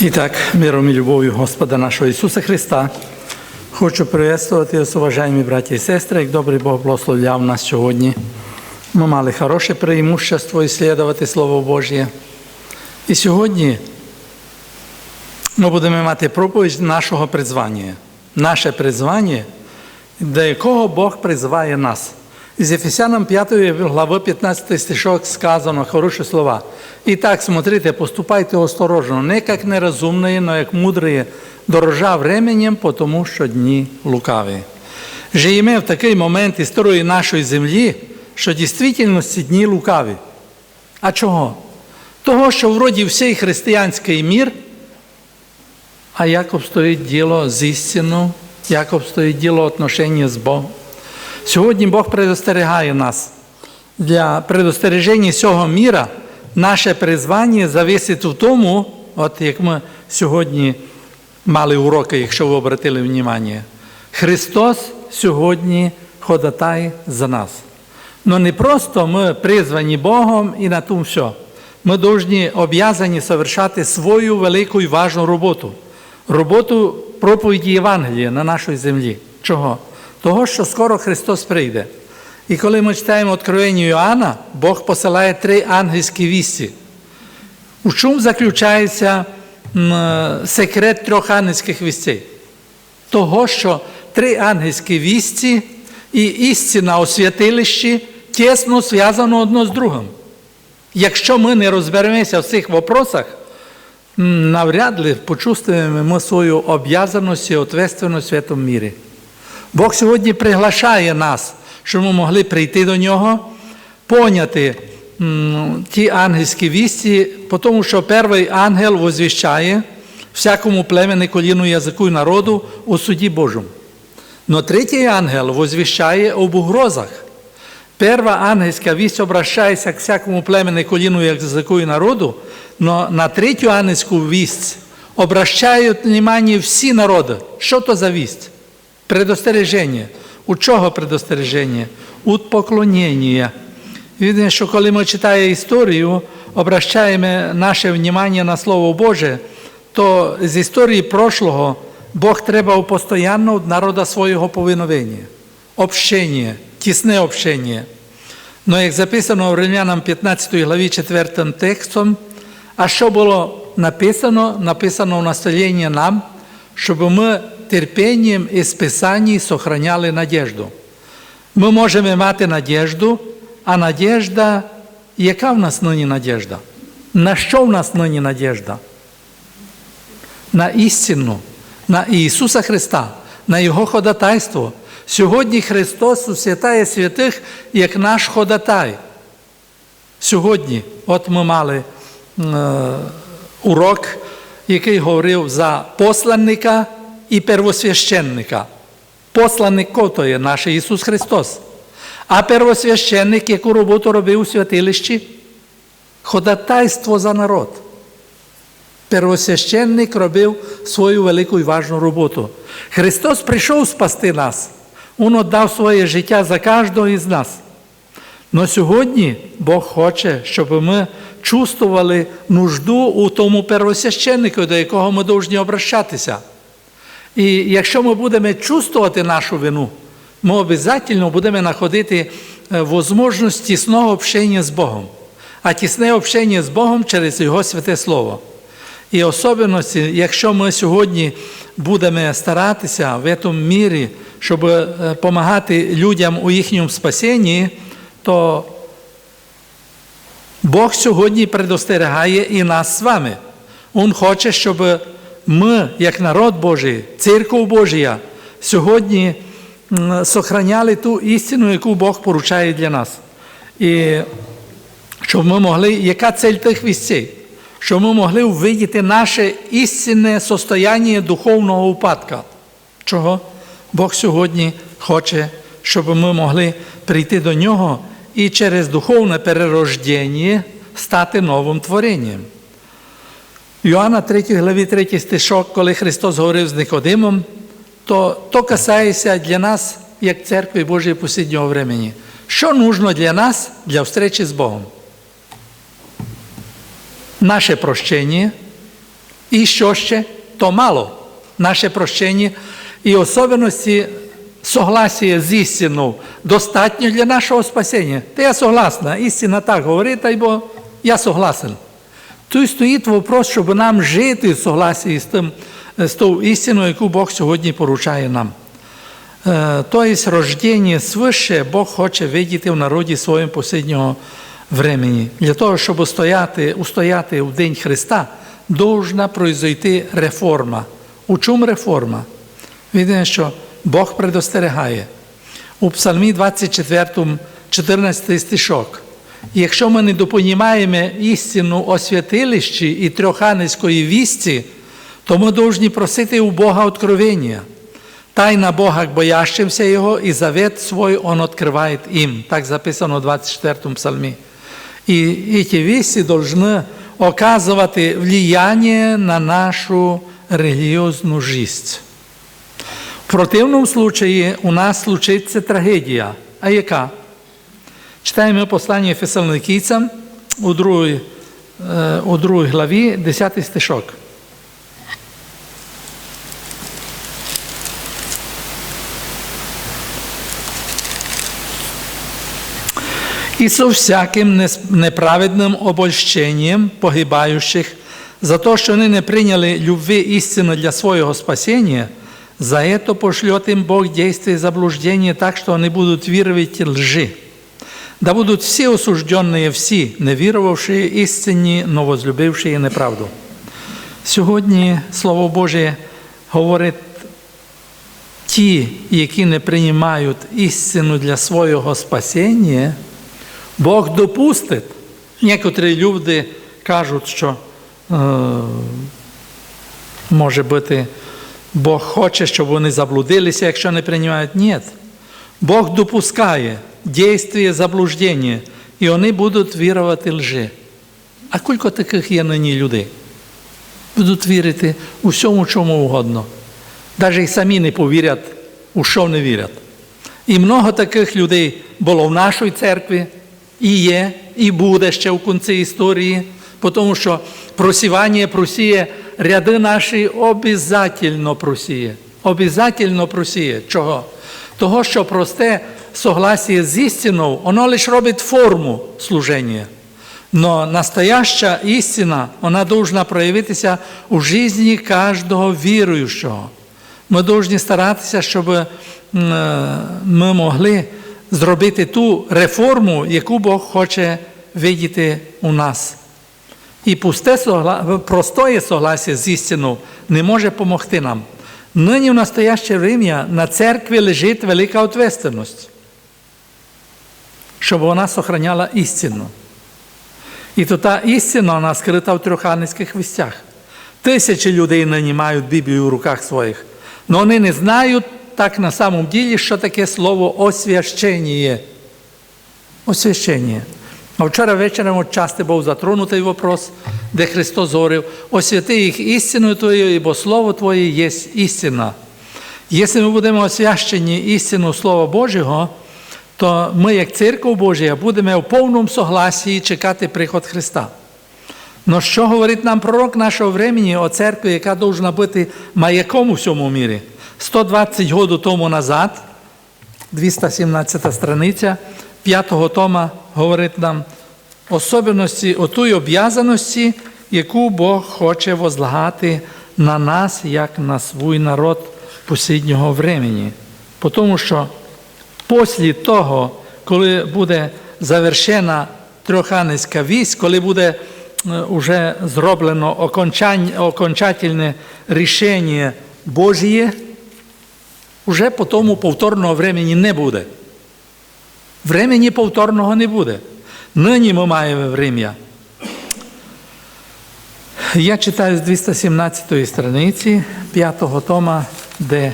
І так, миром і любов'ю Господа нашого Ісуса Христа. Хочу приветствувати вас, уважаемі браті і сестри, як добрий Бог благословляв нас сьогодні. Ми мали хороше преимущество ісследувати Слово Божє. І сьогодні ми будемо мати проповідь нашого призвання. Наше призвання, до якого Бог призиває нас. Із Ефесянам 5 глави 15 стишок сказано хороші слова. І так, смотрите, поступайте осторожно, не як нерозумні, но як мудрі, дорожа временем, тому що дні лукаві. Живемо в такий момент історії нашої землі, що дійсно дні лукаві. А чого? Того, що вроді всій християнський мір, а як обстоїть діло з істину, як обстоїть діло отношення з Богом. Сьогодні Бог предостерігає нас. Для предостереження цього міра наше призвання зависить в тому, от як ми сьогодні мали уроки, якщо ви обратили увагу, Христос сьогодні ходатай за нас. Но не просто ми призвані Богом і на тому все. Ми повинні об'язані совершати свою велику і важну роботу. Роботу проповіді Євангелія на нашій землі. Чого? Того, що скоро Христос прийде. І коли ми читаємо Откровення Йоанна, Бог посилає три ангельські вісті. У чому заключається секрет трьох ангельських вістей? Того, що три ангельські вісті і істина у святилищі тісно зв'язано одно з другим. Якщо ми не розберемося в цих вопросах, навряд ли почувствуємо ми свою об'язаність і відповідальність в цьому мірі. Бог сьогодні приглашає нас, щоб ми могли прийти до нього, поняти ті ангельські вісті, тому що перший ангел возвіщає всякому племені, коліну, язику і народу у суді Божому. Но третій ангел возвіщає об угрозах. Перша ангельська вість обращається к всякому племені, коліну, язику і народу, но на третю ангельську вість обращають внимание всі народи. Що то за вість? Предостереження. У чого предостереження? У поклоніння. Видно, що коли ми читаємо історію, обращаємо наше внимание на Слово Боже, то з історії прошлого Бог треба постійно народа свого повиновення, общення, тісне общення. Но як записано в Римлянам 15 главі 4 текстом, а що було написано? Написано в наставлення нам, щоб ми терпінням і списанні сохраняли надіжду. Ми можемо мати надіжду, а надіжда, яка в нас нині надіжда? На що в нас нині надіжда? На істину, на Ісуса Христа, на Його ходатайство. Сьогодні Христос усвятає святих як наш ходатай. Сьогодні, от ми мали е, урок, який говорив за посланника і первосвященника. Посланник кото є наш Ісус Христос. А первосвященник, яку роботу робив у святилищі? Ходатайство за народ. Первосвященник робив свою велику і важну роботу. Христос прийшов спасти нас. Він віддав своє життя за кожного із нас. Но сьогодні Бог хоче, щоб ми чувствували нужду у тому первосвященнику, до якого ми повинні обращатися. І якщо ми будемо чувствувати нашу вину, ми обов'язково будемо знаходити можливість тісного общення з Богом, а тісне общення з Богом через Його святе Слово. І особливості, якщо ми сьогодні будемо старатися в цьому мірі, щоб допомагати людям у їхньому спасінні, то Бог сьогодні предостерігає і нас з вами. Він хоче, щоб ми, як народ Божий, церква Божія, сьогодні сохраняли ту істину, яку Бог поручає для нас. І щоб ми могли, яка цель тих вісцей? Щоб ми могли увидіти наше істинне состояння духовного упадка. Чого? Бог сьогодні хоче, щоб ми могли прийти до нього і через духовне перерождення стати новим творенням. Йоанна 3 главі 3 стишок, коли Христос говорив з Никодимом, то то касається для нас, як церкви Божої посіднього времени. Що нужно для нас для встречі з Богом? Наше прощення, І що ще? То мало. Наше прощення і особливості согласія з істиною достатньо для нашого спасіння. Та я согласна, істина так говорить, та бо я согласен. Тут стоїть вопрос, щоб нам жити в согласії з тим, з тою істиною, яку Бог сьогодні поручає нам. Тобто рождення свише Бог хоче видіти в народі своєму посіднього времени. Для того, щоб устояти, устояти в День Христа, должна произойти реформа. У чому реформа? Видно, що Бог предостерігає. У Псалмі 24, 14 стишок. Якщо ми не допонімаємо істину о святилищі і трьоханецької вісті, то ми повинні просити у Бога откровення. Тайна Бога к боящимся Його, і завет свой Он открывает им. Так записано в 24 псалмі. І эти вести должны оказувати влияние на нашу релігіозну жизнь. В противному случаї у нас случиться трагедія. А яка? Читаємо послання Фесалоникійцям у другій, е, у другій главі, 10 стишок. и со всяким нес- неправедным обольщением погибающих за то, что они не приняли любви истины для своего спасения, за это пошлет им Бог действие заблуждения так, что они будут веровать лжи. Да будут все осужденные, все, не вірувавши істині, но возлюбивши неправду. Сьогодні Слово Боже говорить ті, які не приймають істину для свого спасіння, Бог допустить. Некоторі люди кажуть, що е, може бути, Бог хоче, щоб вони заблудилися, якщо не приймають. Ні. Бог допускає дійство заблуждення, і вони будуть вірувати лжи. А кілько таких є нині людей? Будуть вірити у всьому, чому угодно. Навіть і самі не повірять, у що не вірять. І много таких людей було в нашій церкві, і є, і буде ще в кінці історії, тому що просівання просіє, ряди наші обов'язково просіє. Обов'язково просіє. Чого? Того, що просте согласие з істиною, воно лише робить форму служення. Но настояща істина, вона должна проявитися у житті кожного віруючого. Ми повинні старатися, щоб е, ми могли зробити ту реформу, яку Бог хоче видіти у нас. І пусте согла... простое согласие з істиною не може допомогти нам. Нині в настояще время на церкві лежить велика відповідальність, щоб вона сохраняла істину. І то та істина вона скрита в трьоханецьких вістях. Тисячі людей нині мають Біблію в руках своїх, але вони не знають так на самом ділі, що таке слово освящення. Освящення. А вчора вечором часто був затронутий вопрос, де Христос говорив, освяти їх істиною Твоєю, бо Слово Твоє є істина. Якщо ми будемо освящені істину Слова Божого, то ми, як церква Божа, будемо в повному согласії чекати приход Христа. Но що говорить нам пророк нашого времени о церкві, яка повинна бути маяком у всьому мірі? 120 років тому назад, 217 страниця 5 тома говорить нам особливості отої об'язаності, яку Бог хоче возлагати на нас, як на свій народ посіднього времени. Тому що після того, коли буде завершена трьоханецька вість, коли буде вже зроблено окончательне рішення Божє, вже по тому повторного времени не буде. Времени повторного не буде. Нині ми маємо врем'я. Я читаю з 217 страниці 5 тома, де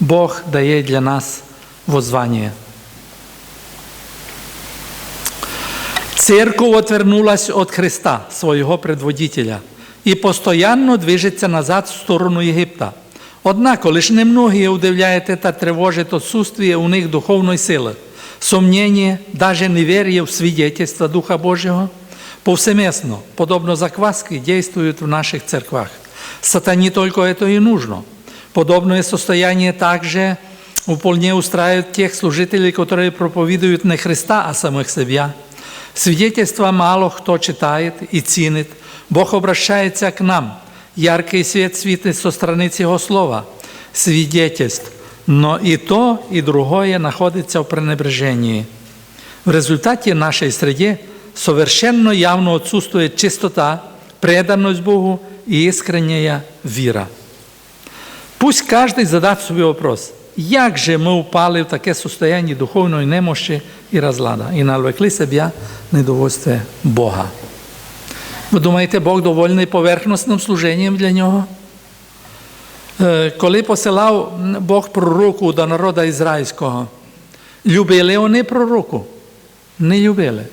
Бог дає для нас воззвання. Церковь отвернулась от Христа, своего предводителя, и постоянно движется назад в сторону Египта. Однако лишь немногие удивляет это, тревожит отсутствие у них духовной силы, сомнение, даже неверие в свидетельство Духа Божьего повсеместно, подобно закваски, действуют в наших церквах. Сатане только это и нужно. Подобное состояние также вполне устраивает тех служителей, которые проповедуют не Христа, а самих себя. Свидетельства мало кто читает и ценит. Бог обращается к нам. Яркий свет светит со стороны Его Слова. Свидетельств. Но и то, и другое находится в пренебрежении. В результате в нашей среде совершенно явно отсутствует чистота, преданность Богу и искренняя вера. Пусть каждый задаст собі вопрос, як же ми впали в таке состояние духовної немощі і розлада, і навлекли себе недовольстве Бога. Ви думаєте, Бог довольний поверхностним служенням для нього? Е, Коли посилав Бог пророку до народу ізраїльського, любили вони пророку? Не любили.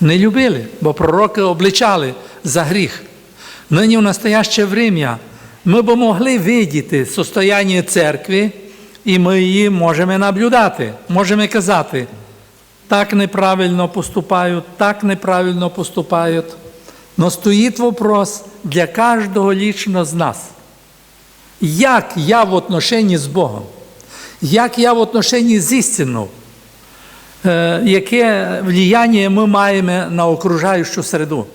Не любили, бо пророки обличали за гріх. Нині в настояще время ми б могли видіти состояние церкви, і ми її можемо наблюдати, можемо казати, так неправильно поступають, так неправильно поступають. Но стоїть вопрос для кожного лично з нас. Як я в отношенні з Богом? Як я в отношенні з істиною? Е, Яке влияння ми маємо на окружаючу середу?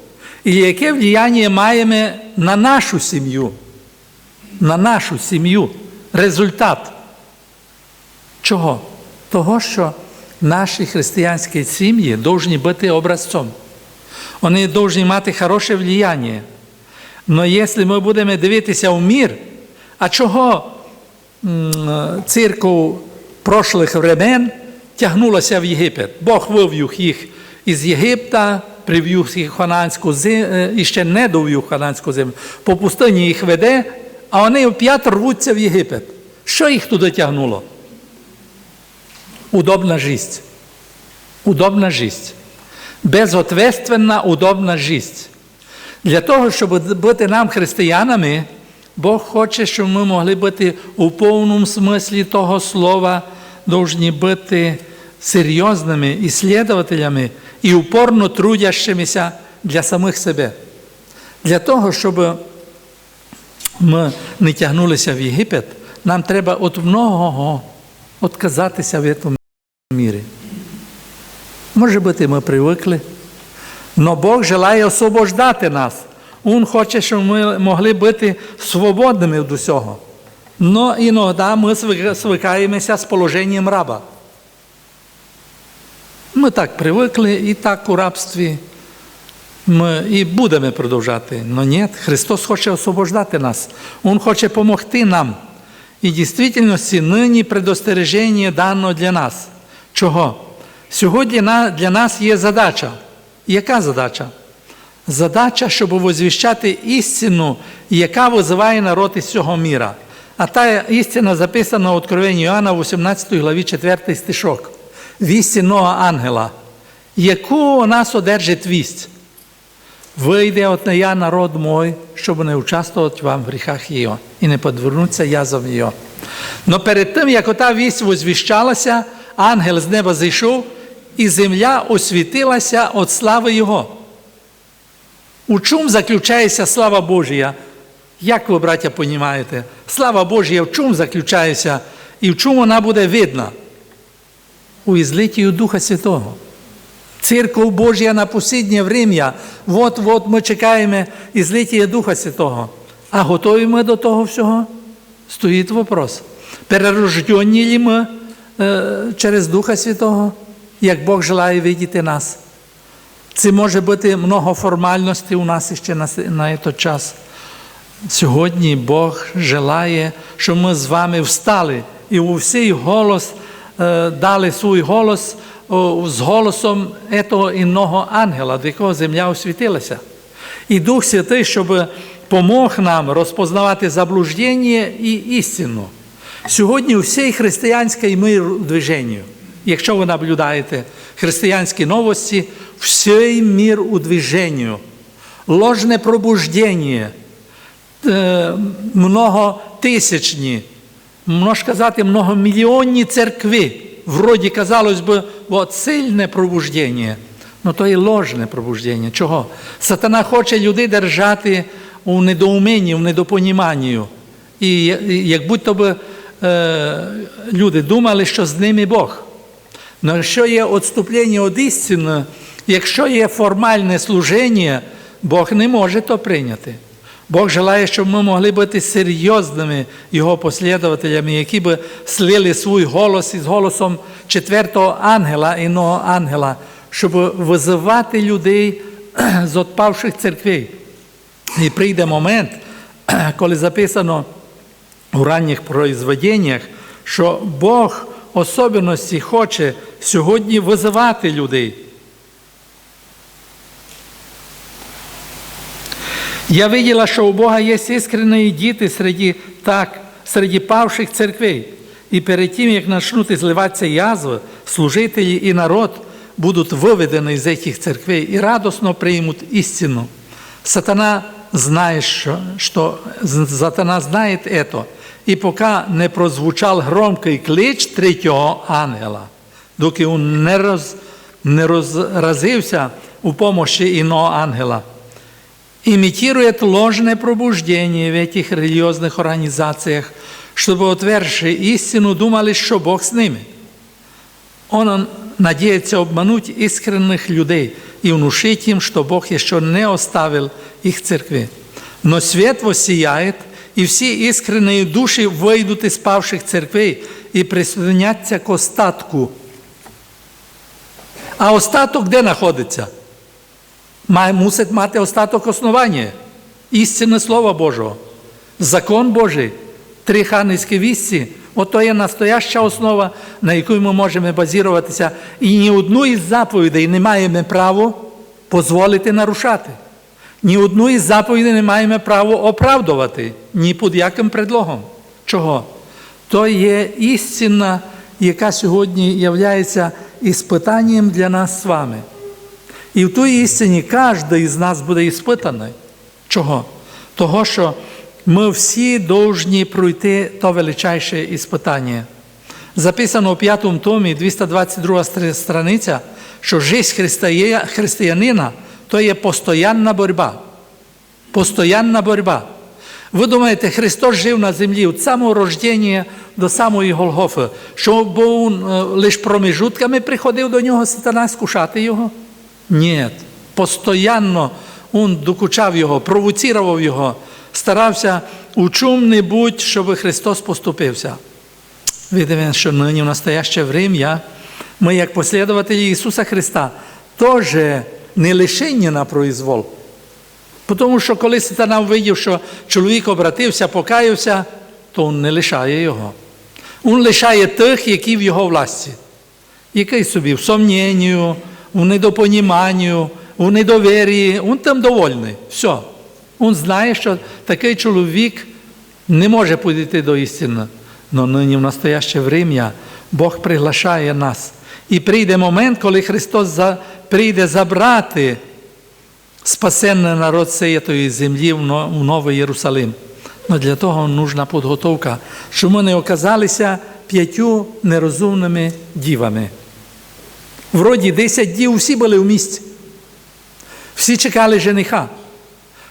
І яке влияння маємо на нашу сім'ю? На нашу сім'ю. Результат. Чого? Того, що наші християнські сім'ї повинні бути образцом. Вони повинні мати хороше влияння. Але якщо ми будемо дивитися в мір, а чого церков прошлих времен тягнулася в Єгипет? Бог вивів їх із Єгипта, привів їх в Хананську землю, і ще не довів Хананську землю. По пустині їх веде, а вони оп'ять рвуться в Єгипет. Що їх туди тягнуло? Удобна жисть. Удобна жисть. Безответственна, удобна жисть. Для того, щоб бути нам християнами, Бог хоче, щоб ми могли бути у повному смислі того слова, повинні бути серйозними іслідователями і упорно трудящимися для самих себе. Для того, щоб ми не тягнулися в Єгипет, нам треба від многого відказатися в цьому мірі. Може бути, ми привикли, але Бог желає освобождати нас. Він хоче, щоб ми могли бути свободними від усього. Но іноді ми звикаємося з положенням раба. Ми так привикли і так у рабстві ми і будемо продовжати. Но ні, Христос хоче освобождати нас. Він хоче допомогти нам. І дійсно нині предостереження дано для нас. Чого? Сьогодні для нас є задача. Яка задача? Задача, щоб возвіщати істину, яка визиває народ із цього міра. А та істина записана в Откровенні Іоанна, 18 главі 4 стишок. Вість нового ангела, яку у нас одержить вість. Вийде от я народ мой, щоб не участвувати вам в гріхах його і не подвернуться язом його. Но перед тим, як ота вість возвіщалася, ангел з неба зійшов, і земля освітилася від слави Його. У чому заключається слава Божія? Як ви, браття, розумієте? Слава Божія в чому заключається і в чому вона буде видна? У ізлитію Духа Святого. Церква Божія на посіднє время, от-от ми чекаємо ізлиття Духа Святого. А готові ми до того всього? Стоїть вопрос. Перерождені ли ми е, через Духа Святого, як Бог желає видіти нас? Це може бути много формальностей у нас ще на, на час. Сьогодні Бог желає, щоб ми з вами встали і у всій голос е, дали свій голос з голосом этого інного ангела, до якого земля освітилася. І Дух Святий, щоб помог нам розпознавати заблуждення і істину. Сьогодні у всій християнській мир движенню, якщо ви наблюдаєте християнські новості, всій мир у движенню, ложне пробуждення, многотисячні, можна сказати, многомільйонні церкви. Вроді, казалось би, от сильне пробуждення, але то і ложне пробуждення. Чого? Сатана хоче людей держати у недоуменні, в недопоніманні. І як будь-то би е, люди думали, що з ними Бог. Но якщо є відступлення від істини, якщо є формальне служення, Бог не може то прийняти. Бог желає, щоб ми могли бути серйозними Його послідователями, які би слили свій голос із голосом четвертого ангела, іного ангела, щоб визивати людей з відпавших церквей. І прийде момент, коли записано у ранніх произведеннях, що Бог особливості хоче сьогодні визивати людей. Я видела, що у Бога є іскренні діти серед, так, серед павших церквей. І перед тим, як почнуть зливатися язви, служителі і народ будуть виведені з цих церквей і радосно приймуть істину. Сатана знає, що, що сатана знає это. І поки не прозвучав громкий клич третього ангела, доки він не, роз, не розразився у помощі іного ангела, имитирует ложное пробуждение в этих религиозных организациях, чтобы, утвердивши истину, думали, что Бог с ними. Он надеется обмануть искренних людей и внушить им, что Бог еще не оставил их церкви. Но свет воссияет, и все искренние души выйдут из павших церквей и присоединятся к остатку. А остаток де знаходиться? мусить мати остаток основання. Істинне Слово Божого, закон Божий, три ханівські вісці, ото є настояща основа, на яку ми можемо базіруватися. І ні одну із заповідей не маємо право дозволити нарушати. Ні одну із заповідей не маємо право оправдувати ні під яким предлогом. Чого? То є істина, яка сьогодні є іспитанням для нас з вами. І в тій істині кожен із нас буде іспитаний. Чого? Того, що ми всі повинні пройти то величайше іспитання. Записано у п'ятому томі, 222 страниця, що життя християнина то є постоянна боротьба. Постоянна боротьба. Ви думаєте, Христос жив на землі від самого рождення до самої Голгофи, що був лише проміжутками приходив до нього сатана скушати його? Ні, постоянно він докучав його, провоцірував його, старався у чому-небудь, щоб Христос поступився. Видимо, що нині в настояще время ми, як послідователі Ісуса Христа, теж не лишені на произвол. Тому що коли сатана увидів, що чоловік обратився, покаявся, то він не лишає його. Він лишає тих, які в його власті, який собі в сомненню, в недопоніманню, в недовір'ї, він там довольний. Все. Він знає, що такий чоловік не може підійти до істини. Но нині в настояще время Бог приглашає нас. І прийде момент, коли Христос за, прийде забрати спасенний народ цієї землі в Новий Єрусалим. Но для того нужна підготовка, щоб ми не оказалися п'ятью нерозумними дівами. Вроді 10 дів всі були в місті. Всі чекали жениха,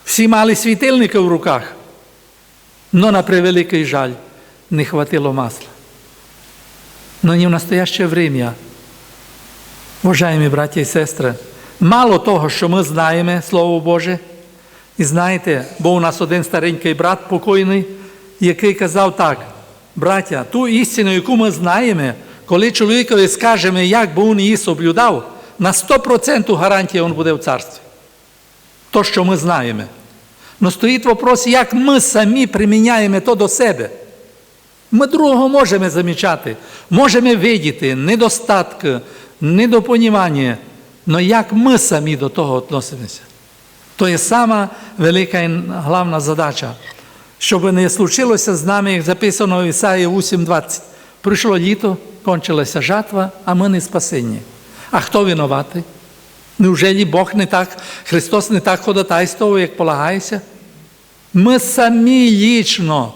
всі мали світильники в руках, но на превеликий жаль не хватило масла. Но не в настояще время, уважаемі браті і сестри, мало того, що ми знаємо Слово Боже, і знаєте, був у нас один старенький брат покойний, який казав так, браття, ту істину, яку ми знаємо, коли чоловікові скажемо, як би він її соблюдав, на 100% гарантія він буде в царстві. То, що ми знаємо. Но стоїть вопрос, як ми самі приміняємо то до себе. Ми другого можемо замічати, можемо видіти недостатки, недопонімання, але як ми самі до того відносимося. То є сама велика і головна задача, щоб не случилося з нами, як записано в Ісаї 8.20. Прийшло літо, кончилася жатва, а ми не спасені. А хто винуватий? Неужели Бог не так, Христос не так ходатайствував, як полагається? Ми самі лічно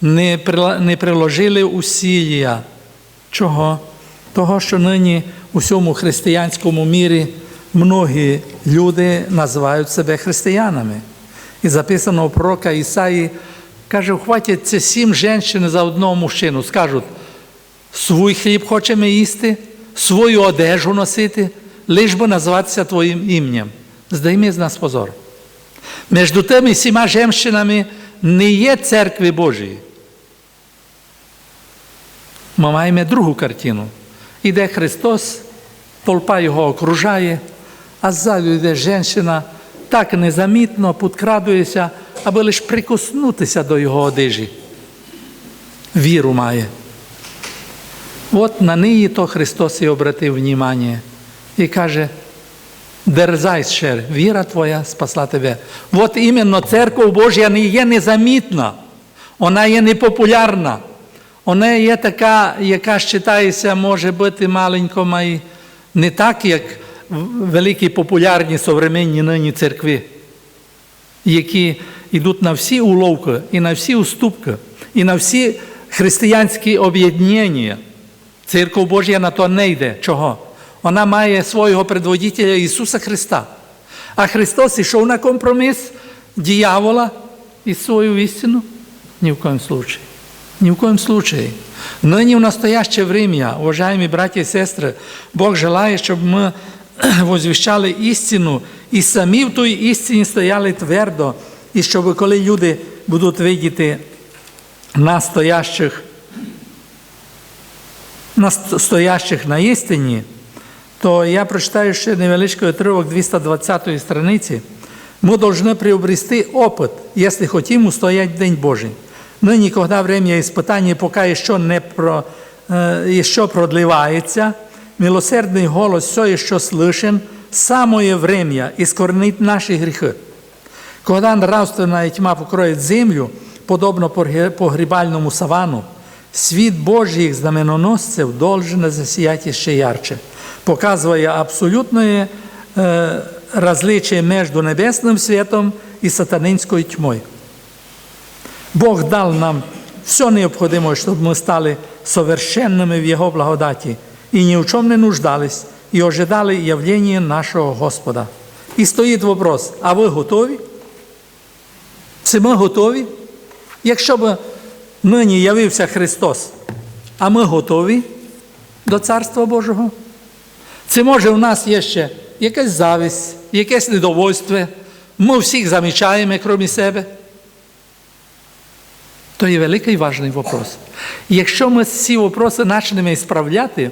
не не приложили усілля. Чого? Того, що нині у всьому християнському мірі многі люди називають себе християнами. І записано у пророка Ісаї, каже, хватить це сім жінок за одного мужчину. Скажуть, свій хліб хочемо їсти, свою одежу носити, лиш би називатися Твоїм ім'ям. Здайми з нас позор. Між тими сіма жемщинами не є церкви Божої. Ми маємо другу картину. Іде Христос, толпа його окружає, а ззаду йде жінка, так незамітно підкрадується, аби лише прикоснутися до його одежі. Віру має. От на неї то Христос і обратив внимание і каже, дерзай ще, віра твоя спасла тебе. От іменно церква Божя не є незамітна, вона є непопулярна. Вона є така, яка вважається, може бути маленько, а не так, як великі популярні современні нині церкви, які йдуть на всі уловки, і на всі уступки, і на всі християнські об'єднання. Церква Божя на то не йде. Чого? Вона має свого предводителя Ісуса Христа. А Христос йшов на компроміс дьявола і свою істину? Ні в коем случае. Ни в коем случае. Ныне в настоящее время, уважаемые братья и сестры, Бог желает, чтобы мы возвіщали істину і самі в той істині стояли твердо, і щоб коли люди будуть видіти настоящих, настоящих на істині, то я прочитаю ще невеличкий отрывок 220 страниці. Мы должны приобрести опыт, если хотим устоять в День Божий. Нині, коли время испытания поки ще не про, е, ще продлевается, милосердний голос все ще слышен, самое время искоренить наши грехи. Когда нравственная тьма покроет землю, подобно погребальному савану, світ Божьих знаменоносців должен засіяти ще ярче, показує абсолютне е, различие между небесним світом і сатанинською тьмою. Бог дал нам все необходимое, чтобы мы стали совершенными в Его благодати и ни в чем не нуждались, и ожидали явления нашого Господа. І стоїть вопрос, а ви готові? Чи ми готові? Якщо б нині явився Христос, а ми готові до Царства Божого? Чи може у нас є ще якась зависть, якесь недовольство? Ми всіх замічаємо, крім себе? То є великий важний вопрос. Якщо ми ці вопроси почнемо справляти,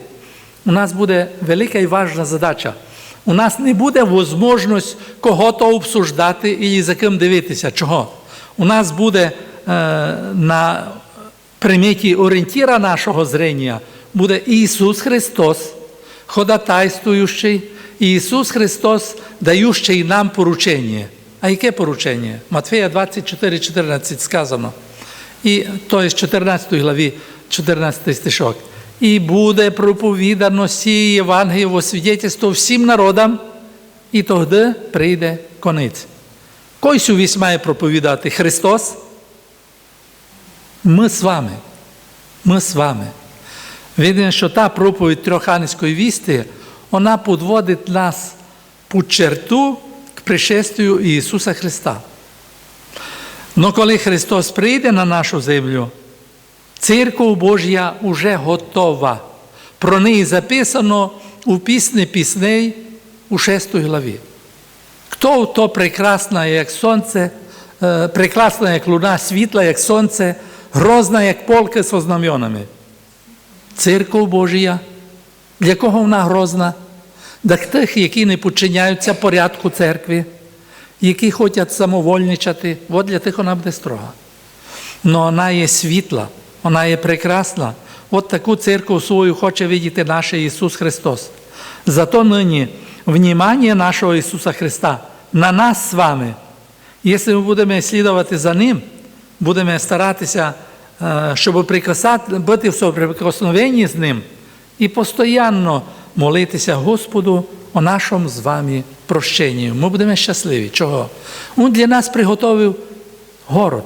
у нас буде велика і важна задача. У нас не буде можливість кого-то обсуждати і за ким дивитися. Чого? У нас буде е, на приметі орієнтіра нашого зрення буде Ісус Христос, ходатайствуючий, Ісус Христос, даючий нам поручення. А яке поручення? Матфея 24, 14 сказано. І то є з 14 главі, 14 стишок. І буде проповідано сі Євангеліє во свідетельство всім народам, і тоді прийде конець. Кой сювісь має проповідати? Христос? Ми з вами. Ми з вами. Видно, що та проповідь трьоханської вісти, вона підводить нас під черту к пришествию Ісуса Христа. Но коли Христос прийде на нашу землю, церква Божя вже готова. Про неї записано у пісні пісней у 6 главі. Хто то прекрасна, як сонце, прекрасна, як луна, світла, як сонце, грозна, як полки со знам'янами? Церква Божія. Для кого вона грозна? Для тих, які не підчиняються порядку церкви які хочуть самовольничати, от для тих вона буде строга. Но вона є світла, вона є прекрасна. От таку церкву свою хоче видіти наш Ісус Христос. Зато нині внимание нашого Ісуса Христа на нас з вами. Якщо ми будемо слідувати за Ним, будемо старатися, щоб бути в соприкосновенні з Ним і постійно молитися Господу о нашому з вами прощенні. Ми будемо щасливі. Чого? Він для нас приготовив город,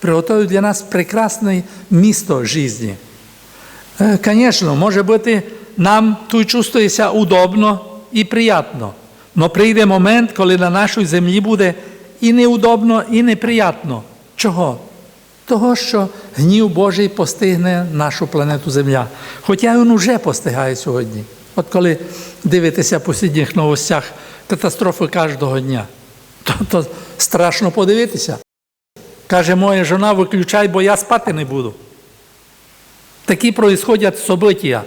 приготовив для нас прекрасне місто житті. Звісно, може бути, нам тут чувствується удобно і приємно. Но прийде момент, коли на нашій землі буде і неудобно, і неприятно. Чого? Того, що гнів Божий постигне нашу планету Земля. Хоча він уже постигає сьогодні. От коли дивитеся по сусідніх новостях катастрофи кожного дня, то, то страшно подивитися. Каже, моя жона, виключай, бо я спати не буду. Такі происходять события.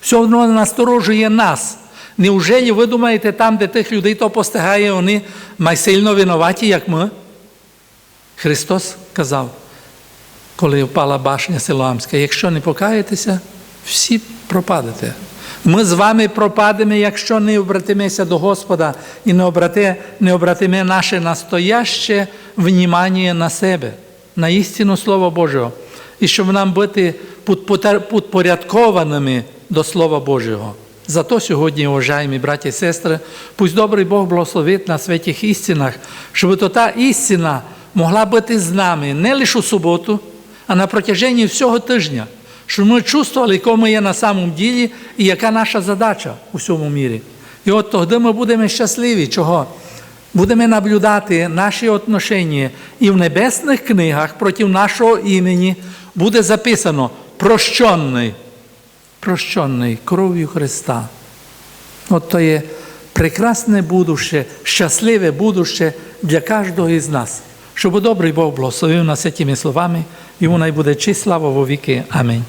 Все одно насторожує нас. Неужели ви думаєте, там, де тих людей то постигає, вони найсильно винуваті, як ми? Христос казав, коли впала башня Силоамська, якщо не покаєтеся, всі пропадете. Ми з вами пропадемо, якщо не обратимося до Господа і не, обрати, не обратиме наше настояще внімання на себе, на істину Слова Божого. І щоб нам бути підпорядкованими до Слова Божого. Зато сьогодні, уважаємо браті і сестри, пусть добрий Бог благословить нас в істинах, щоб то та істина могла бути з нами не лише у суботу, а на протяженні всього тижня, щоб ми чувствували, кого ми є на самому ділі і яка наша задача у всьому мірі. І от тоді ми будемо щасливі. Чого? Будемо наблюдати наші отношення, і в небесних книгах проти нашого імені буде записано прощенний, прощенний кров'ю Христа. От то є прекрасне будуще, щасливе будуще для кожного із нас. Щоб добрий Бог благословив нас цими словами, йому най буде честь слава во віки. Амінь.